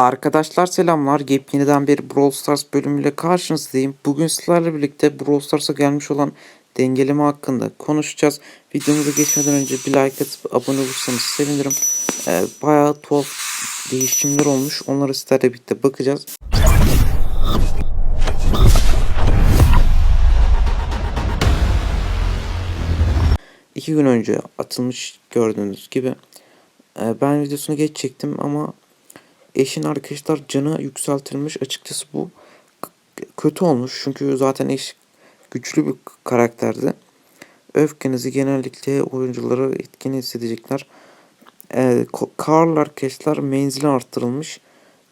Arkadaşlar selamlar. Yepyeniden bir Brawl Stars bölümüyle karşınızdayım. Bugün sizlerle birlikte Brawl Stars'a gelmiş olan dengeleme hakkında konuşacağız. Videomuza geçmeden önce bir like atıp abone olursanız sevinirim. Ee, bayağı tuhaf değişimler olmuş. Onları sizlerle birlikte bakacağız. İki gün önce atılmış gördüğünüz gibi. Ee, ben videosunu geç çektim ama eşin arkadaşlar canı yükseltilmiş. Açıkçası bu kötü olmuş. Çünkü zaten eş güçlü bir karakterdi. Öfkenizi genellikle oyuncuları etkin hissedecekler. Ee, Karl arkadaşlar menzili arttırılmış.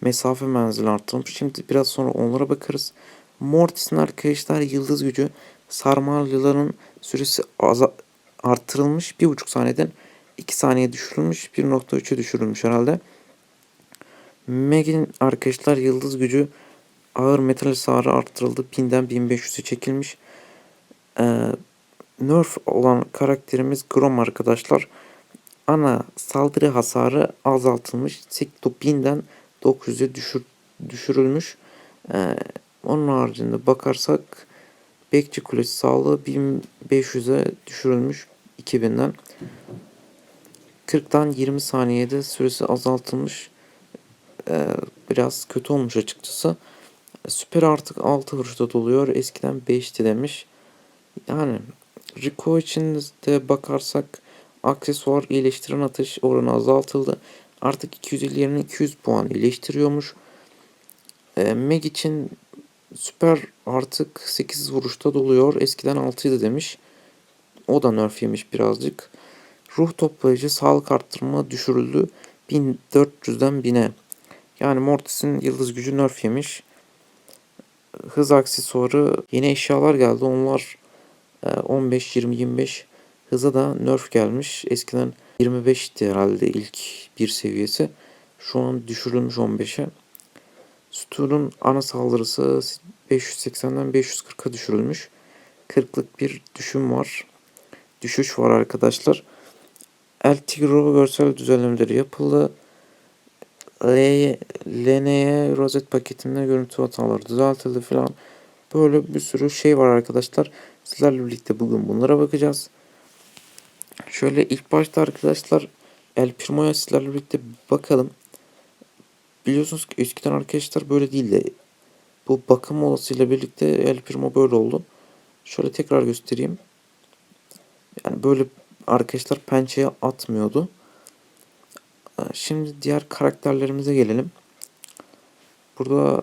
Mesafe menzili arttırılmış. Şimdi biraz sonra onlara bakarız. Mortis'in arkadaşlar yıldız gücü sarmalyaların süresi arttırılmış. 1.5 saniyeden 2 saniye düşürülmüş. 1.3'e düşürülmüş herhalde. Meg'in arkadaşlar yıldız gücü ağır metal hasarı arttırıldı. 1000'den 1500'e çekilmiş. Ee, Nerf olan karakterimiz Grom arkadaşlar. Ana saldırı hasarı azaltılmış. 1000'den 900'e düşür, düşürülmüş. Ee, onun haricinde bakarsak Bekçi Kulesi sağlığı 1500'e düşürülmüş 2000'den. 40'tan 20 saniyede süresi azaltılmış. Ee, biraz kötü olmuş açıkçası. Süper artık 6 vuruşta doluyor. Eskiden 5'ti demiş. Yani Rico için de bakarsak aksesuar iyileştiren atış oranı azaltıldı. Artık 250 yerine 200 puan iyileştiriyormuş. Ee, Meg için süper artık 8 vuruşta doluyor. Eskiden 6 idi demiş. O da nerf yemiş birazcık. Ruh toplayıcı sağlık arttırma düşürüldü. 1400'den 1000'e. Yani Mortis'in yıldız gücü nerf yemiş. Hız aksesuarı yeni eşyalar geldi. Onlar e, 15, 20, 25 hıza da nerf gelmiş. Eskiden 25'ti herhalde ilk bir seviyesi. Şu an düşürülmüş 15'e. Stu'nun ana saldırısı 580'den 540'a düşürülmüş. 40'lık bir düşüm var. Düşüş var arkadaşlar. El Tigro görsel düzenlemeleri yapıldı. LN'ye rozet paketinde görüntü hataları düzeltildi falan. Böyle bir sürü şey var arkadaşlar. Sizlerle birlikte bugün bunlara bakacağız. Şöyle ilk başta arkadaşlar El Primo'ya sizlerle birlikte bakalım. Biliyorsunuz ki eskiden arkadaşlar böyle değildi. Bu bakım molasıyla birlikte El Primo böyle oldu. Şöyle tekrar göstereyim. Yani böyle arkadaşlar pençeye atmıyordu. Ee, Şimdi diğer karakterlerimize gelelim. Burada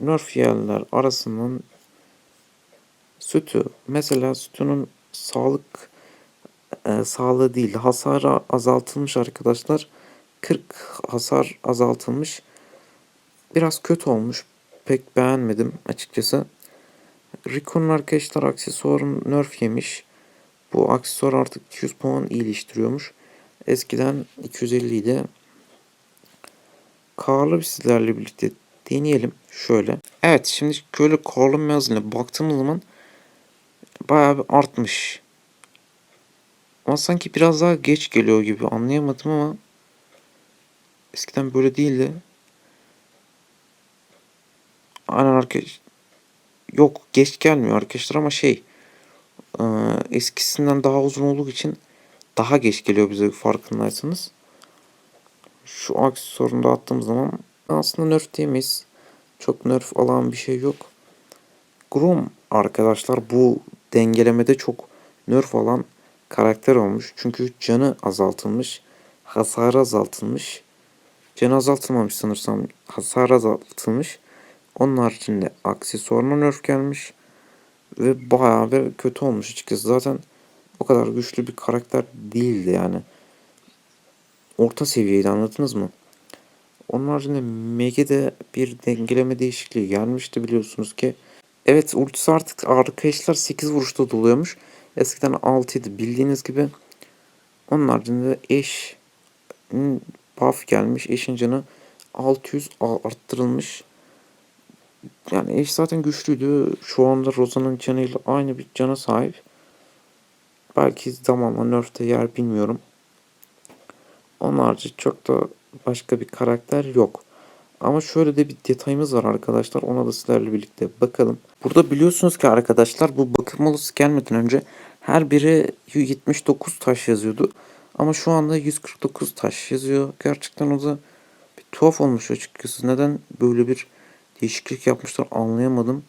nerf yerler arasından sütü. Mesela sütünün sağlık e, sağlığı değil hasarı azaltılmış arkadaşlar. 40 hasar azaltılmış. Biraz kötü olmuş. Pek beğenmedim açıkçası. Rico'nun arkadaşlar aksesuarın nerf yemiş. Bu aksesuar artık 200 puan iyileştiriyormuş. Eskiden 250 idi. Karlı sizlerle birlikte deneyelim. Şöyle. Evet şimdi şöyle Karlı mezununa baktığımız zaman bayağı bir artmış. Ama sanki biraz daha geç geliyor gibi anlayamadım ama eskiden böyle değildi. Aynen arkadaş. Yok geç gelmiyor arkadaşlar ama şey eskisinden daha uzun olduğu için daha geç geliyor bize farkındaysanız. Şu aksesuarını da attığımız zaman aslında nerf diyemeyiz. Çok nerf alan bir şey yok. Grom arkadaşlar bu dengelemede çok nerf alan karakter olmuş. Çünkü canı azaltılmış. Hasarı azaltılmış. Canı azaltılmamış sanırsam. Hasarı azaltılmış. Onun haricinde aksesuarına nerf gelmiş. Ve bayağı bir kötü olmuş açıkçası. Zaten o kadar güçlü bir karakter değildi yani. Orta seviyeydi anladınız mı? Onun haricinde Meg'e bir dengeleme değişikliği gelmişti biliyorsunuz ki. Evet ultisi artık arkadaşlar 8 vuruşta doluyormuş. Eskiden 6 idi bildiğiniz gibi. Onun haricinde eş buff gelmiş. Eşin canı 600 arttırılmış. Yani eş zaten güçlüydü. Şu anda Rosa'nın canıyla aynı bir cana sahip. Belki zamanla nerf'te yer bilmiyorum. Onun harici çok da başka bir karakter yok. Ama şöyle de bir detayımız var arkadaşlar. Ona da sizlerle birlikte bakalım. Burada biliyorsunuz ki arkadaşlar bu bakım molası gelmeden önce her biri 79 taş yazıyordu. Ama şu anda 149 taş yazıyor. Gerçekten o da bir tuhaf olmuş açıkçası. Neden böyle bir değişiklik yapmışlar anlayamadım.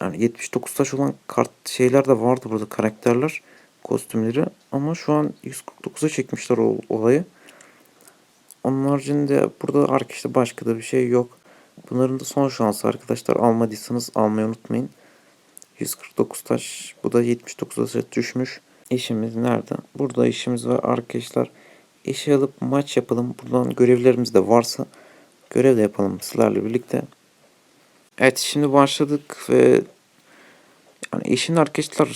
Yani 79 taş olan kart şeyler de vardı burada karakterler, kostümleri. Ama şu an 149'a çekmişler o olayı. Onun haricinde burada arkadaşlar başka da bir şey yok. Bunların da son şansı arkadaşlar. Almadıysanız almayı unutmayın. 149 taş. Bu da 79 taşa düşmüş. İşimiz nerede? Burada işimiz var arkadaşlar. İşe alıp maç yapalım. Buradan görevlerimiz de varsa görev de yapalım sizlerle birlikte. Evet şimdi başladık ve yani eşin arkadaşlar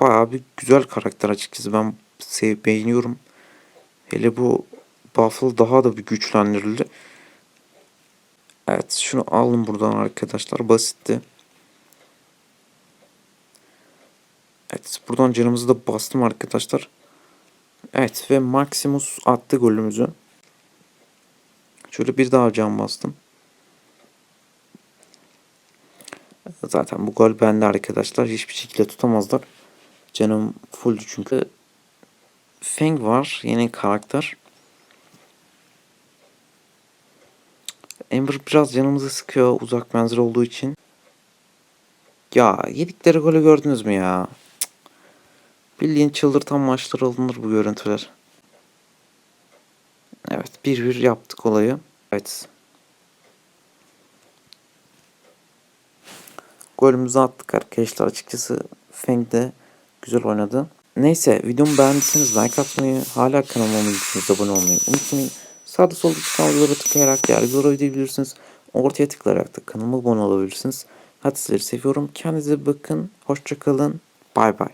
bayağı bir güzel karakter açıkçası ben sev beğeniyorum. Hele bu Buffalo daha da bir güçlendirildi. Evet şunu alın buradan arkadaşlar basitti. Evet buradan canımızı da bastım arkadaşlar. Evet ve Maximus attı golümüzü. Şöyle bir daha can bastım. Zaten bu gol bende arkadaşlar. Hiçbir şekilde tutamazlar. Canım full çünkü. Feng var. Yeni karakter. Ember biraz canımızı sıkıyor uzak menzil olduğu için. Ya yedikleri golü gördünüz mü ya? Cık. Bildiğin çıldırtan maçlar alınır bu görüntüler. Evet 1-1 yaptık olayı. Evet. Golümüzü attık arkadaşlar. Açıkçası Feng de güzel oynadı. Neyse videomu beğendiyseniz like atmayı, hala kanalıma abone olmayı unutmayın. Sağda solda çıkan videolara tıklayarak diğer videoları izleyebilirsiniz. Ortaya tıklayarak da kanalıma abone olabilirsiniz. Hadi sizleri seviyorum. Kendinize bakın. Hoşçakalın. Bay bay.